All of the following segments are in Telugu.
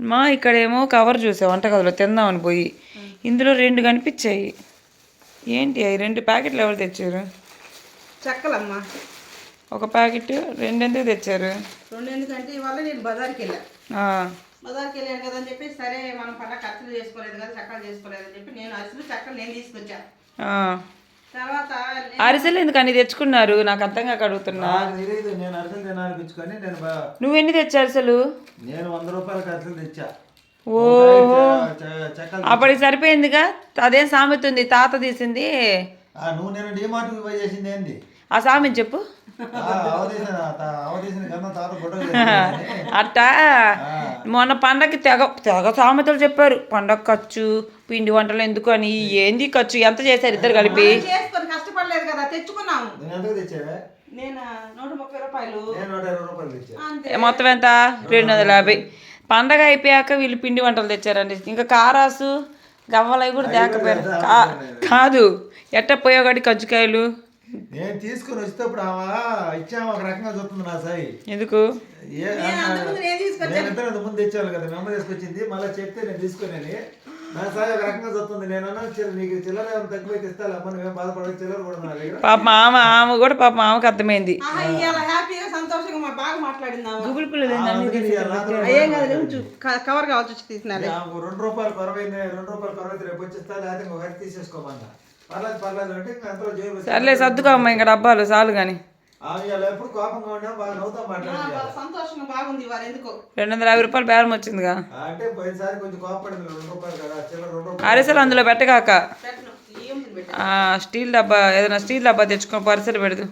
మా ఇక్కడేమో కవర్ చూసా వంటగదిలో తిందామని పోయి. ఇందులో రెండు కనిపించాయి. ఏంటి అవి? రెండు ప్యాకెట్లు ఎవరు తెచ్చారు? చెక్కలమ్మా. ఒక ప్యాకెట్ రెండు ఎందుకు తెచ్చారు? రెండు ఎందుకంటే ఇవాళ నేను బజార్కి వెళ్ళా. ఆ, బజార్కి వెళ్ళాను కదా అని చెప్పి సరే మనం పండగ ఖర్చులు చేసుకోలేదు కదా చక్కలు చేసుకోలేదు అని చెప్పి నేను అసలు చక్కలు నేను తీసుకొచ్చా. ఆ. తర్వాత నే- అరిసెలు ఎందుకు అన్ని తెచ్చుకున్నారు? నాకు అర్థం కాక అడుగుతున్నా. తెలియదు నేను అరిసెలు తినాలనిపించుకొని నేను బా- నువ్వెన్ని తెచ్చావు అరిసెలు? నేను వంద రూపాయలకి అరిసెలు తెచ్చా. ఓ చె- చెక్కలు అప్పటికి సరిపోయిందిగా? అదే సామెత ఉంది తాత తీసింది. ఆ, నువ్వు నేను డిమార్ట్కి పోయి చేసింది ఏంది? ఆ సామెత చెప్పు. ఆ, అవధేసిన తా- అవధేసిన కన్నా తాత ఫోటో అట్టా? మొన్న పండగకి తెగ తెగ సామెతలు చెప్పారు. పండగ ఖర్చు పిండి వంటలు ఎందుకు అని ఏంది ఖర్చు ఎంత చేశారు ఇద్దరు కలిపి? చేసుకొని కష్టపడలేదు కదా తెచ్చుకున్నాము. మొత్తం ఎంత? రెండు వందల యాభై. పండగ అయిపోయాక వీళ్ళు పిండి వంటలు తెచ్చారండి. ఇంకా కారాసు గవ్వలవి కూడా తేకపోయారు. కాదు. ఎట్ట పోయోగాడి కజ్జికాయలు నేను తీసుకొని వచ్చేటప్పుడు ఆమె ఇచ్చాము ఒక రకంగా చూస్తుంది నా సాయి. ఎందుకు? ఏ నేను ఇద్దరు ముందు తెచ్చాను కదా మేము తీసుకొచ్చింది. మళ్ళీ చెప్తే నేను తీసుకునేది నా సాయి ఒక రకంగా చూస్తుంది. నేను అన్నాను "చిల్ల- నీకు చిల్లర ఏమైనా తక్కువ ఇస్తాను అమ్మ నువ్వేం బాధపడదు చిల్లర కూడా నా దగ్గర. పాప ఆమె ఆమె కూడా పాప ఆమెకు అర్థమైంది. హ్యాపీగా సంతోషంగా మా బాగా మాట్లాడిందాము? గుబులు పుల్లలు కవర్ కావచ్చు నాకు రెండు రూపాయలు పరవైంది రెండు రూపాయలు పరవైంది రేపు వచ్చేస్తా లేకపోతే హరి తీసేసుకోమన్నా. సర్లే సర్దుకో అమ్మ ఇంకా డబ్బాలు చాలు కానీ రెండు వందల యాభై రూపాయలు బేరం వచ్చిందిగా. అరిసెలు అందులో పెట్టగాక. పెట్టను ఏం పెట్టు. ఆ, స్టీల్ డబ్బా ఏదైనా స్టీల్ డబ్బా తెచ్చుకో పరిసలు పెడదు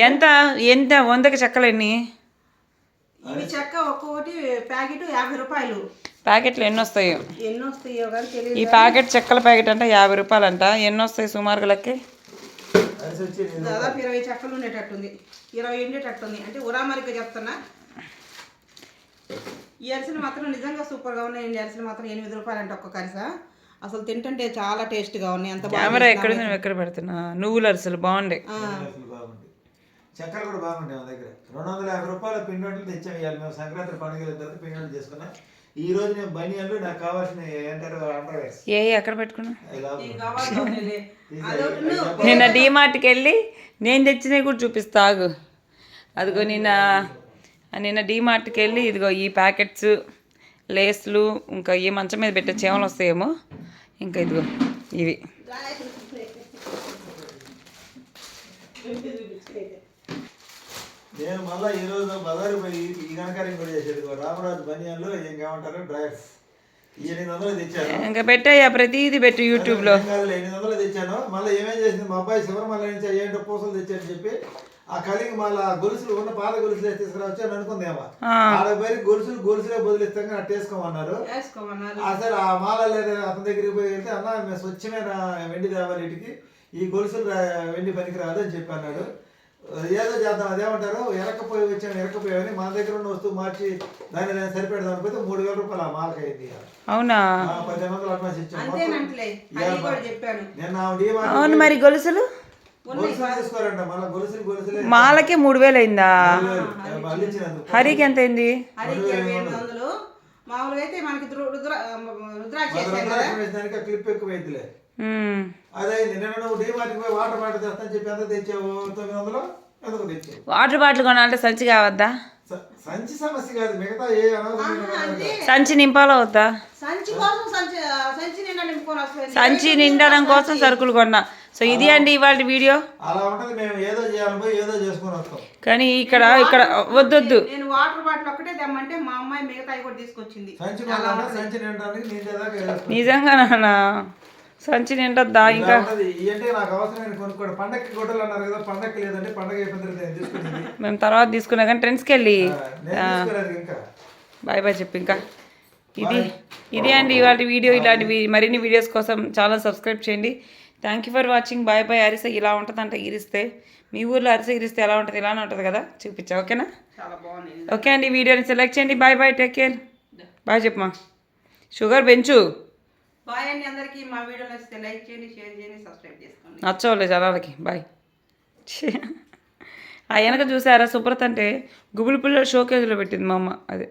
ఎంత? ఎంత? వందకి చెక్కలెన్ని ఇవి చెక్క ఒక్కొక్కటి ప్యాకెట్ యాభై రూపాయలు. ప్యాకెట్లు ఎన్ని వస్తాయో? ఎన్ని వస్తాయో ఈ ప్యాకెట్ చెక్కల ప్యాకెట్ అంటే యాభై రూపాయలు అంట ఎన్ని వస్తాయి సుమారుగా లెక్కి? దాదాపు ఇరవై చెక్కలు ఉండేటట్టుంది. ఇరవై ఉండేటట్టుంది. అంటే ఉరామరిక చెప్తున్నా. ఈ అరిసెలు మాత్రం నిజంగా సూపర్గా ఉన్నాయి. అరిసెలు మాత్రం ఎనిమిది రూపాయలు అంటే ఒక్కొక్క అరిస అసలు తింటుంటే చాలా టేస్ట్గా ఉన్నాయి. అంత కెమెరా ఎక్కడ? పెడుతున్నా? నువ్వులు అరిసెలు బాగుండే. చక్కెర కూడా బాగుంటాయి మా దగ్గర. రెండు వందల యాభై రూపాయల పిండి వంటలు తెచ్చాము ఇవాళ మేము సంక్రాంతి పండుగల తర్వాత పిండి వంటలు చేసుకున్నాం. ఈ రోజు నేను బనియన్లు నాకు కావాల్సిన ఏంటారు అండర్వేర్స్ ఏ ఎక్కడ పెట్టుకున్నా నిన్న డీమార్ట్కి వెళ్ళి నేను తెచ్చినవి కూడా చూపిస్తా అదిగో నిన్న నిన్న డీమార్ట్కి వెళ్ళి ఇదిగో ఈ ప్యాకెట్స్ లేస్లు ఇంకా ఈ మంచం మీద పెట్టే చేమలు వస్తాయేమో. ఇంకా ఇదిగో ఇవి. నేను మళ్ళీ ఈ రోజు బజారు పోయి ఈ కనకారం కూడా చేసేది రామరాజు బనియన్లు ఏం కామంటారు డ్రైవర్స్ ఈ ఎనిమిది వందలు తెచ్చాను. ఇంకా పెట్టాయా ప్రతిదీ పెట్టు యూట్యూబ్లో. ఎనిమిది వందలు తెచ్చాను. మళ్ళీ ఏమేం చేసింది మా అబ్బాయి శివరమల్ల నుంచి ఏంటో పూసలు తెచ్చారని చెప్పి ఆ కలిగి మళ్ళీ గొలుసులు ఉన్న పాల గొలుసులు తీసుకురావచ్చు అని అనుకుందేమో ఆ. ఆడ పోయి గొలుసులు గొలుసులే బదులిస్తాం కానీ అట్ట వేసుకోమన్నారు. అసలు ఆ మాల లేదా అతని దగ్గరికి పోయి వెళ్తే అన్న మేము స్వచ్ఛమైన వెండి తేవాలి వీటికి ఈ గొలుసులు వెండి పనికి రాదు అని చెప్పి అన్నాడు. ఏదో చేద్దాం అదేమంటారు? ఎరకపోయి వచ్చాము ఎరకపోయామని మన దగ్గర ఉన్న వస్తువు మార్చి దాన్ని దాన్ని సరిపెడదాం అనుకుంటే మూడు వేల రూపాయలు ఆ మాలకి అయింది అవునా పద్దెనిమిది వందలు అడ్వాన్స్ ఇచ్చాము నేను డీమార్ట్ అవును మరి గొలుసులు? గొలుసులు తీసుకోరంట. మళ్ళీ గొలుసులు గొలుసులే. మాలకే మూడు వేలు అయిందా హరికి ఎంత అయింది? మామూలుగా అయితే మనకి రుద్ర రుద్ర- రుద్రాక్ష క్లిప్ ఎక్కువ అయిందిలే ఉమ్. అదే నిన్న నువ్వు డీమార్ట్కి పోయి వాటర్ బాటిల్ తెస్తాను చెప్పి ఎంత తెచ్చావు? తొమ్మిది వందలు? ఎందుకు తెచ్చావు? వాటర్ బాటిల్ కొనాలంటే సంచి కావద్దా? సంచి సమస్య కాదు మిగతా ఏ సంచి నింపాలో వద్దా? సంచి కోసం సంచి సంచి నిండా నింపుకొని వస్తుంది సంచి నిండడం కోసం సరుకులు కొన్నా. సో ఇది అండి ఇవాళ వీడియో? అలా ఉంటది మేము ఏదో చేయాలి ఏదో చేసుకొని వస్తాం. కానీ ఇక్కడ ఇక్కడ వద్దొద్దు. నేను వాటర్ బాటిల్ ఒక్కటే తెమ్మంటే మా అమ్మాయి మిగతాయి కూడా తీసుకొచ్చింది. నిజంగా నాన్న. సంచి నిండొద్దా ఇంకా? మేము తర్వాత తీసుకున్నా కానీ ట్రెండ్స్కి వెళ్ళి నేను తీసుకునేది ఇంకా. బాయ్ బాయ్ చెప్పు ఇంకా. ఇది ఇదే అండి ఇవాళ వీడియో ఇలాంటి మరిన్ని వీడియోస్ కోసం ఛానల్ సబ్స్క్రైబ్ చేయండి. Thank you for watching bye bye. Arise ఇలా ఉంటుందంట ఇరిస్తే. మీ ఊర్లో అరిసె ఇరిస్తే ఎలా ఉంటుంది? ఇలానే ఉంటుంది కదా? చూపించా ఓకేనా? చాలా ఓకే అండి వీడియోని సెలెక్ట్ చేయండి. Bye bye. Take care. Bye చెప్పమా sugar పెంచు బాయ్ అండి అందరికీ. మా వీడియో నచ్చితే లైక్ చేయండి షేర్ చేయండి సబ్స్క్రైబ్ చేసుకోండి. నచ్చవులే జనాలకి. బాయ్. ఆ వెనక చూసారా శుభ్రత అంటే గుబులు పుల్ల షోకేజ్లో పెట్టింది మా అమ్మ. అదే.